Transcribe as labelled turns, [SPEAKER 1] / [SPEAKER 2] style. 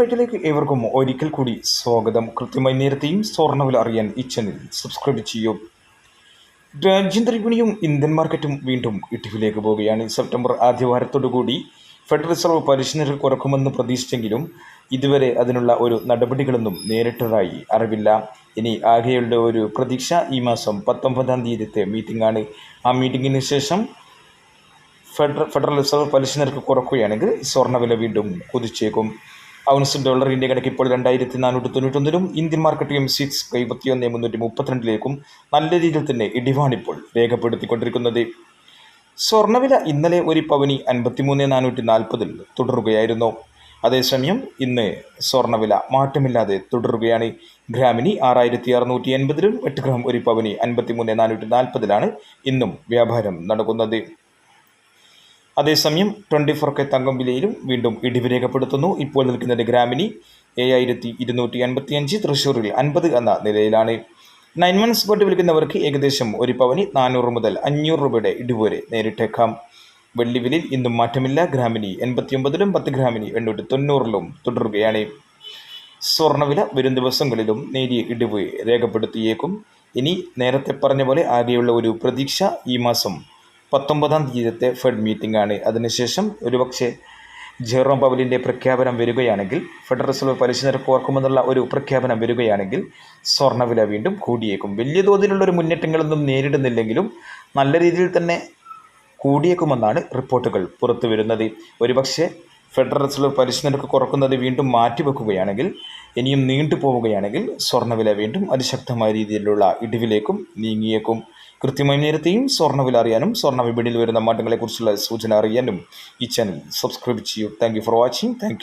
[SPEAKER 1] റേറ്റിലേക്ക് ഏവർക്കും ഒരിക്കൽ കൂടി സ്വാഗതം. കൃത്യമായി നേരത്തെയും സ്വർണവില അറിയാൻ ഈ ചാനൽ സബ്സ്ക്രൈബ് ചെയ്യൂ. രാജ്യാന്തര വിപണിയും ഇന്ത്യൻ മാർക്കറ്റും വീണ്ടും ഇടിവിലേക്ക് പോവുകയാണ്. സെപ്റ്റംബർ ആദ്യവാരത്തോടുകൂടി ഫെഡറൽ റിസർവ് പലിശ നിരക്ക് കുറക്കുമെന്ന് പ്രതീക്ഷിച്ചെങ്കിലും ഇതുവരെ അതിനുള്ള ഒരു നടപടികളൊന്നും നേരിട്ടതായി അറിവില്ല. ഇനി ആകെയുള്ള ഒരു പ്രതീക്ഷ ഈ മാസം പത്തൊമ്പതാം തീയതിത്തെ മീറ്റിംഗാണ് ആ മീറ്റിങ്ങിന് ശേഷം ഫെഡറൽ ഫെഡറൽ റിസർവ് പലിശ നിരക്ക് കുറക്കുകയാണെങ്കിൽ സ്വർണവില വീണ്ടും കുതിച്ചേക്കും. ഔൺസ് ഡോളർ ഇന്ത്യ കണക്ക് ഇപ്പോൾ രണ്ടായിരത്തി നാനൂറ്റി തൊണ്ണൂറ്റൊന്നിലും ഇന്ത്യൻ മാർക്കറ്റ് എം സിക്സ് എഴുപത്തിയൊന്ന് മുന്നൂറ്റി മുപ്പത്തിരണ്ടിലേക്കും നല്ല രീതിയിൽ തന്നെ ഇടിവാണിപ്പോൾ രേഖപ്പെടുത്തിക്കൊണ്ടിരിക്കുന്നത്. സ്വർണവില ഇന്നലെ ഒരു പവനി അൻപത്തിമൂന്ന് നാനൂറ്റി നാൽപ്പതിൽ തുടരുകയായിരുന്നു. അതേസമയം ഇന്ന് സ്വർണവില മാറ്റമില്ലാതെ തുടരുകയാണ്. ഗ്രാമിന് ആറായിരത്തി അറുന്നൂറ്റി എൺപതിലും എട്ട് ഗ്രാം ഒരു പവനി അൻപത്തിമൂന്ന് നാനൂറ്റി നാൽപ്പതിലാണ് ഇന്നും വ്യാപാരം നടക്കുന്നത്. അതേസമയം ട്വന്റി ഫോർ കെ തങ്കം വിലയിലും വീണ്ടും ഇടിവ് രേഖപ്പെടുത്തുന്നു. ഇപ്പോൾ നിൽക്കുന്നത് ഗ്രാമിനി ഏഴായിരത്തി ഇരുന്നൂറ്റി അൻപത്തി അഞ്ച് തൃശ്ശൂരിൽ അൻപത് എന്ന നിലയിലാണ്. നയൻ മന്ത്സ് സ്പോട്ട് വിൽക്കുന്നവർക്ക് ഏകദേശം ഒരു പവന് നാനൂറ് മുതൽ അഞ്ഞൂറ് രൂപയുടെ ഇടിവ് വരെ നേരിട്ടേക്കാം. വെള്ളി വിലയിൽ ഇന്നും മാറ്റമില്ല. ഗ്രാമിനി എൺപത്തിയൊമ്പതിലും പത്ത് ഗ്രാമിനി എണ്ണൂറ്റി തൊണ്ണൂറിലും തുടരുകയാണ്. സ്വർണവില വരും ദിവസങ്ങളിലും നേരിയ ഇടിവ് രേഖപ്പെടുത്തിയേക്കും. ഇനി നേരത്തെ പറഞ്ഞ പോലെ ആകെയുള്ള ഒരു പ്രതീക്ഷ ഈ മാസം പത്തൊമ്പതാം തീയതിത്തെ ഫെഡ് മീറ്റിംഗ് ആണ്. അതിനുശേഷം ഒരുപക്ഷെ ജെറോം പവലിന്റെ പ്രഖ്യാപനം വരികയാണെങ്കിൽ ഫെഡറൽ റിസർവ് പലിശ നിരക്ക് ഓർക്കുമെന്നുള്ള ഒരു പ്രഖ്യാപനം വരികയാണെങ്കിൽ സ്വർണവില വീണ്ടും കൂടിയേക്കും. വലിയ തോതിലുള്ള ഒരു മുന്നേറ്റങ്ങളൊന്നും നേരിടുന്നില്ലെങ്കിലും നല്ല രീതിയിൽ തന്നെ കൂടിയേക്കുമെന്നാണ് റിപ്പോർട്ടുകൾ പുറത്തു വരുന്നത്. ഒരുപക്ഷെ ഫെഡറൽ റിസർവ് പലിശ നിരക്ക് കുറക്കുന്നത് വീണ്ടും മാറ്റിവെക്കുകയാണെങ്കിൽ ഇനിയും നീണ്ടു പോവുകയാണെങ്കിൽ സ്വർണവില വീണ്ടും അതിശക്തമായ രീതിയിലുള്ള ഇടിവിലേക്കും നീങ്ങിയേക്കും. കൃത്യമായി നേരത്തെയും സ്വർണ വില അറിയാനും സ്വർണ വിപണിയിൽ വരുന്ന മാറ്റങ്ങളെക്കുറിച്ചുള്ള സൂചന അറിയാനും ഈ ചാനൽ സബ്സ്ക്രൈബ് ചെയ്യൂ. Thank for watching thank